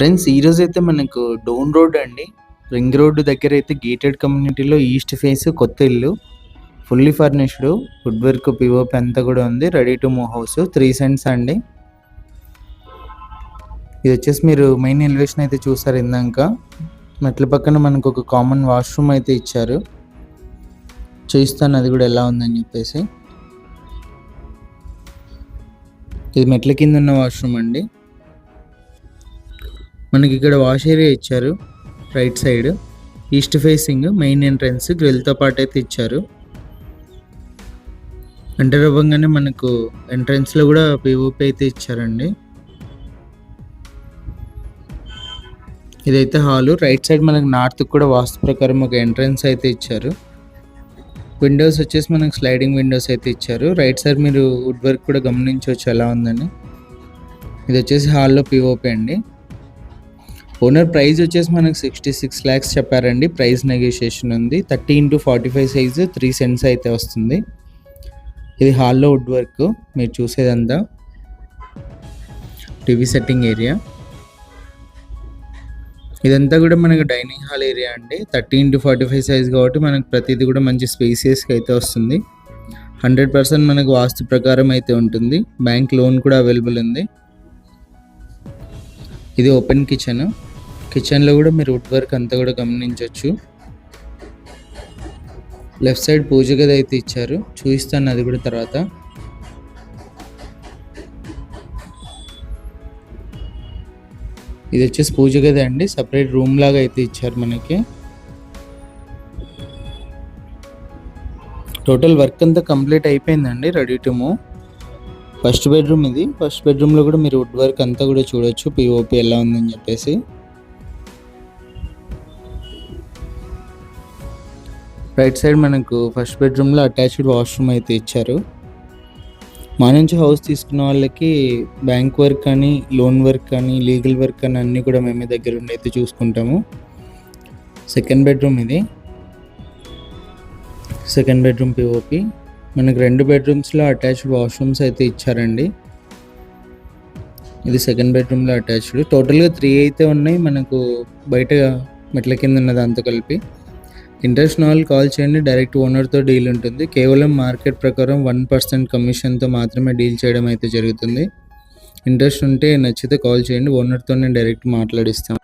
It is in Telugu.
ఫ్రెండ్స్ ఈరోజు అయితే మనకు డౌన్ రోడ్ అండి. రింగ్ రోడ్డు దగ్గర అయితే గేటెడ్ కమ్యూనిటీలో ఈస్ట్ ఫేస్ కొత్త ఇల్లు. Fully furnished wood work POP అంతా కూడా ఉంది. Ready to move house three cents అండి. ఇది వచ్చేసి మీరు మెయిన్ ఎలివేషన్ అయితే చూసారు ఇందాక. మెట్ల పక్కన మనకు ఒక కామన్ వాష్రూమ్ అయితే ఇచ్చారు. చూస్తాను అది కూడా ఎలా ఉందని చెప్పేసి. ఇది మెట్ల కింద ఉన్న వాష్రూమ్ అండి. మనకి ఇక్కడ వాష్ ఏరియా ఇచ్చారు right side east facing main entrance గ్రిల్తో పాటు అయితే ఇచ్చారు ఎంటర్ అవ్వగానే మనకు ఎంట్రన్స్లో కూడా పిఓపి అయితే ఇచ్చారండి. ఇదైతే హాలు రైట్ సైడ్ మనకు నార్త్ కూడా వాస్తు ప్రకారం ఒక ఎంట్రన్స్ అయితే ఇచ్చారు. విండోస్ వచ్చేసి మనకు స్లైడింగ్ విండోస్ అయితే ఇచ్చారు. రైట్ సైడ్ మీరు వుడ్ వర్క్ కూడా గమనించవచ్చు ఎలా ఉందని. ఇది వచ్చేసి హాల్లో పిఓపి అండి. ఓనర్ ప్రైస్ వచ్చేసి మనకు సిక్స్టీ సిక్స్ ల్యాక్స్ చెప్పారండి. ప్రైస్ నెగోషియేషన్ ఉంది. Thirty into forty five size three cents అయితే వస్తుంది. ఇది హాల్లో వుడ్ వర్క్. మీరు చూసేదంతా. TV setting area. ఇదంతా కూడా మనకు డైనింగ్ హాల్ ఏరియా అండి. Thirty into forty five size కాబట్టి మనకు ప్రతిదీ కూడా మంచి స్పేసియస్గా అయితే వస్తుంది. హండ్రెడ్ పర్సెంట్ మనకు వాస్తు ప్రకారం అయితే ఉంటుంది. బ్యాంక్ లోన్ కూడా అవైలబుల్ ఉంది. ఇది ఓపెన్ కిచెన్. కిచెన్లో కూడా మీరు వుడ్ వర్క్ అంతా కూడా గమనించవచ్చు లెఫ్ట్ సైడ్ పూజ గది అయితే ఇచ్చారు. చూపిస్తాను అది కూడా తర్వాత. ఇది వచ్చేసి పూజ గది అండి. సపరేట్ రూమ్ లాగా అయితే ఇచ్చారు మనకి. టోటల్ వర్క్ అంతా కంప్లీట్ అయిపోయిందండి. Ready to move. First bedroom ఇది. ఫస్ట్ బెడ్రూమ్లో కూడా మీరు వుడ్ వర్క్ అంతా కూడా చూడొచ్చు. పిఓపి ఎలా ఉందని చెప్పేసి. రైట్ సైడ్ మనకు ఫస్ట్ బెడ్రూమ్లో అటాచ్డ్ వాష్రూమ్ అయితే ఇచ్చారు. మా నుంచి హౌస్ తీసుకున్న వాళ్ళకి బ్యాంక్ వర్క్ కానీ లోన్ వర్క్ కానీ లీగల్ వర్క్ కానీ అన్నీ కూడా మేమే దగ్గర ఉండి అయితే చూసుకుంటాము. సెకండ్ బెడ్రూమ్ ఇది. సెకండ్ బెడ్రూమ్ పిఓపి మనకు రెండు బెడ్రూమ్స్లో అటాచ్డ్ వాష్రూమ్స్ అయితే ఇచ్చారండి. ఇది సెకండ్ బెడ్రూమ్లో అటాచ్డ్. టోటల్గా త్రీ అయితే ఉన్నాయి. మనకు బయట మెట్ల కింద ఉన్నది అంత కలిపి. ఇంట్రెస్ట్ వాళ్ళు కాల్ చేయండి డైరెక్ట్ ఓనర్తో డీల్ ఉంటుంది. కేవలం మార్కెట్ ప్రకారం వన్ పర్సెంట్ కమిషన్తో మాత్రమే డీల్ చేయడం అయితే జరుగుతుంది. ఇంట్రెస్ట్ ఉంటే నచ్చితే కాల్ చేయండి ఓనర్తో నేను డైరెక్ట్ మాట్లాడిస్తాను.